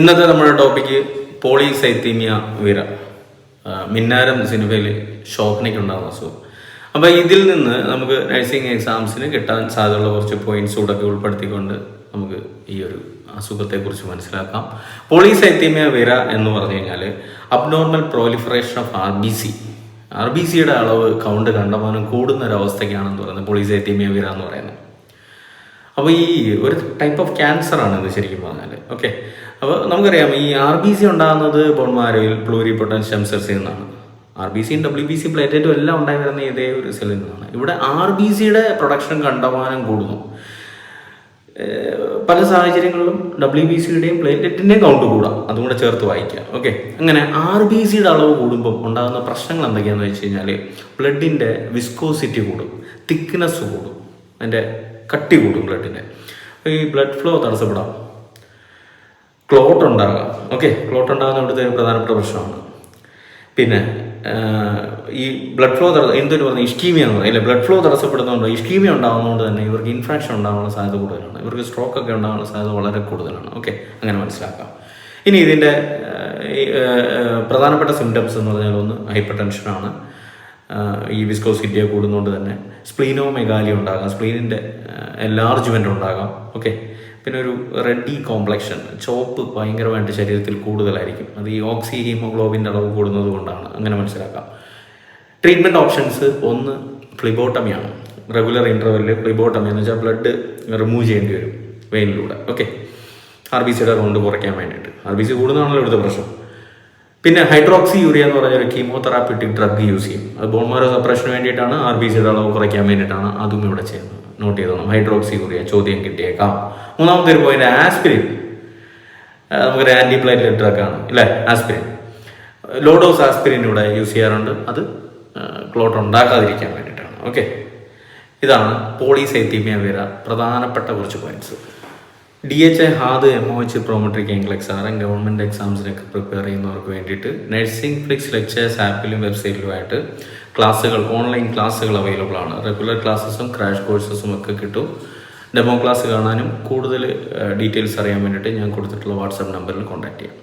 ഇന്നത്തെ നമ്മുടെ topic polycythaemia വിര മിന്നാരം സിനിമയിൽ ശോഭനയ്ക്ക് ഉണ്ടാകുന്ന അസുഖം. അപ്പോൾ ഇതിൽ നിന്ന് നമുക്ക് നഴ്സിംഗ് എക്സാംസിന് കിട്ടാൻ സാധ്യതയുള്ള കുറച്ച് പോയിന്റ്സ് കൂടെ ഒക്കെ ഉൾപ്പെടുത്തിക്കൊണ്ട് നമുക്ക് ഈ ഒരു അസുഖത്തെക്കുറിച്ച് മനസ്സിലാക്കാം. പോളിസൈത്തീമിയ വിര എന്ന് പറഞ്ഞു കഴിഞ്ഞാൽ abnormal proliferation of R B C R B സിയുടെ അളവ് കൗണ്ട് കണ്ടമാനം കൂടുന്ന ഒരു അവസ്ഥയ്ക്കാണെന്ന് പറയുന്നത് പോളിസൈത്തീമിയ വിര എന്ന് പറയുന്നത്. അപ്പോൾ ഈ ഒരു ടൈപ്പ് ഓഫ് ക്യാൻസർ ആണ് ഇത് ശരിക്കും പറഞ്ഞാൽ ഓക്കെ അപ്പോൾ നമുക്കറിയാം ഈ ആർ ബി സി ഉണ്ടാകുന്നത് ബോൺമാരയിൽ പ്ലൂരി പൊട്ടൻ സെൽസിൽ നിന്നാണ്. ആർ ബി സിയും ഡബ്ല്യു ബി സി പ്ലേറ്റേറ്റും എല്ലാം ഉണ്ടായി വരുന്ന ഇതേ ഒരു സെല്ലിൽ നിന്നാണ്. ഇവിടെ ആർ ബി സിയുടെ പ്രൊഡക്ഷൻ കണ്ടമാനം കൂടുന്നു. പല സാഹചര്യങ്ങളിലും ഡബ്ല്യു ബി സിയുടെയും പ്ലേറ്ററ്റിന്റെയും കൗണ്ട് കൂടാം അതും കൂടെ ചേർത്ത് വായിക്കാം ഓക്കെ അങ്ങനെ ആർ ബി സിയുടെ അളവ് കൂടുമ്പോൾ ഉണ്ടാകുന്ന പ്രശ്നങ്ങൾ എന്തൊക്കെയാണെന്ന് വെച്ച് കഴിഞ്ഞാൽ ബ്ലഡിന്റെ വിസ്കോസിറ്റി കൂടും. തിക്നെസ് കൂടും. അതിന്റെ കട്ടി കൂടും ബ്ലഡിന്റെ ഈ ബ്ലഡ് ഫ്ലോ തടസ്സപ്പെടാം. ക്ലോട്ട് ഉണ്ടാകാം. ഓക്കെ ക്ലോട്ട് ഉണ്ടാകുന്ന ഇവിടുത്തെ പ്രധാനപ്പെട്ട പ്രശ്നമാണ്. പിന്നെ ഈ ബ്ലഡ് ഫ്ലോ തടസ്സം എന്തൊരു പറഞ്ഞു ഇഷ്കീമിയ എന്ന് പറയും. ബ്ലഡ് ഫ്ലോ തടസ്സപ്പെടുന്നതുകൊണ്ട് ഇഷ്കീമിയ ഉണ്ടാകുന്നതുകൊണ്ട് തന്നെ ഇവർക്ക് ഇൻഫെക്ഷൻ ഉണ്ടാകാനുള്ള സാധ്യത കൂടുതലാണ്. ഇവർക്ക് സ്ട്രോക്ക് ഒക്കെ ഉണ്ടാകാനുള്ള സാധ്യത വളരെ കൂടുതലാണ്. ഓക്കെ അങ്ങനെ മനസ്സിലാക്കാം. ഇനി ഇതിന്റെ പ്രധാനപ്പെട്ട സിംറ്റംസ് എന്ന് പറഞ്ഞാൽ ഒന്ന് ഹൈപ്പർ ടെൻഷനാണ് ഈ വിസ്കോസിറ്റിയെ കൂടുന്നതുകൊണ്ട് തന്നെ സ്പ്ലീനോ മെഗാലി ഉണ്ടാകാം സ്പ്ലീനിന്റെ എൻലാർജ്മെന്റ് ഉണ്ടാകാം. ഓക്കെ പിന്നെ ഒരു റെഡി കോംപ്ലക്ഷൻ ചോപ്പ് ഭയങ്കരമായിട്ട് ശരീരത്തിൽ കൂടുതലായിരിക്കും. അത് ഈ ഓക്സി ഹീമോഗ്ലോബിന്റെ അളവ് കൂടുന്നത് കൊണ്ടാണ്. അങ്ങനെ മനസ്സിലാക്കാം. ട്രീറ്റ്മെന്റ് ഓപ്ഷൻസ് ഒന്ന് ഫ്ലിബോട്ടമിയാണ് റെഗുലർ ഇന്റർവെല്ലിൽ ഫ്ലിബോട്ടമി എന്ന് വെച്ചാൽ ബ്ലഡ് റിമൂവ് ചെയ്യേണ്ടി വരും വെയിനിലൂടെ ഓക്കെ ആർ ബി സിയുടെ കൊണ്ട് കുറയ്ക്കാൻ വേണ്ടിയിട്ട്. ആർ ബി സി കൂടുന്നതാണല്ലോ ഇവിടുത്തെ പ്രശ്നം. പിന്നെ ഹൈഡ്രോക്സി യൂറിയ എന്ന് പറഞ്ഞൊരു കീമോതെറാപ്യൂട്ടിക് ഡ്രഗ് യൂസ് ചെയ്യും. അത് ബോൺമാരോ സപ്രഷന് വേണ്ടിയിട്ടാണ് ആർ ബി സിയുടെ അളവ് കുറയ്ക്കാൻ വേണ്ടിയിട്ടാണ് അതും ഇവിടെ ചെയ്യുന്നത്. നോട്ട് ചെയ്തോണം. ഹൈഡ്രോക്സി യൂറിയ ചോദ്യം കിട്ടിയേക്കാം. മൂന്നാമത്തെ ഒരു പോയിന്റ് ആസ്പിരിൻ നമുക്കൊരു പ്ലേറ്റ്ലെറ്റ് ഡ്രഗ് ആണ് ഇല്ലേ? ആസ്പിരിൻ ലോ ഡോസ് ആസ്പിരിൻ ഇവിടെ യൂസ് ചെയ്യാറുണ്ട്. അത് ക്ലോട്ട് ഉണ്ടാക്കാതിരിക്കാൻ വേണ്ടിയിട്ടാണ്. ഓക്കെ ഇതാണ് പോളിസൈത്തീമിയ വിര പ്രധാനപ്പെട്ട കുറച്ച് points D H I HAAD M O H Prometric NCLEX ആറും ഗവൺമെന്റ് എക്സാംസിനൊക്കെ പ്രിപ്പയർ ചെയ്യുന്നവർക്ക് വേണ്ടിയിട്ട് നഴ്സിംഗ് ഫ്ലിക്സ് ലെക്ചേഴ്സ് ആപ്പിലും വെബ്സൈറ്റിലുമായിട്ട് ക്ലാസ്സുകൾ ഓൺലൈൻ ക്ലാസ്സുകൾ അവൈലബിൾ ആണ്. റെഗുലർ ക്ലാസ്സസും ക്രാഷ് കോഴ്സസും ഒക്കെ കിട്ടും. ഡെമോ ക്ലാസ് കാണാനും കൂടുതൽ ഡീറ്റെയിൽസ് അറിയാൻ വേണ്ടിയിട്ട് ഞാൻ കൊടുത്തിട്ടുള്ള വാട്സാപ്പ് നമ്പറിൽ കോൺടാക്ട് ചെയ്യാം.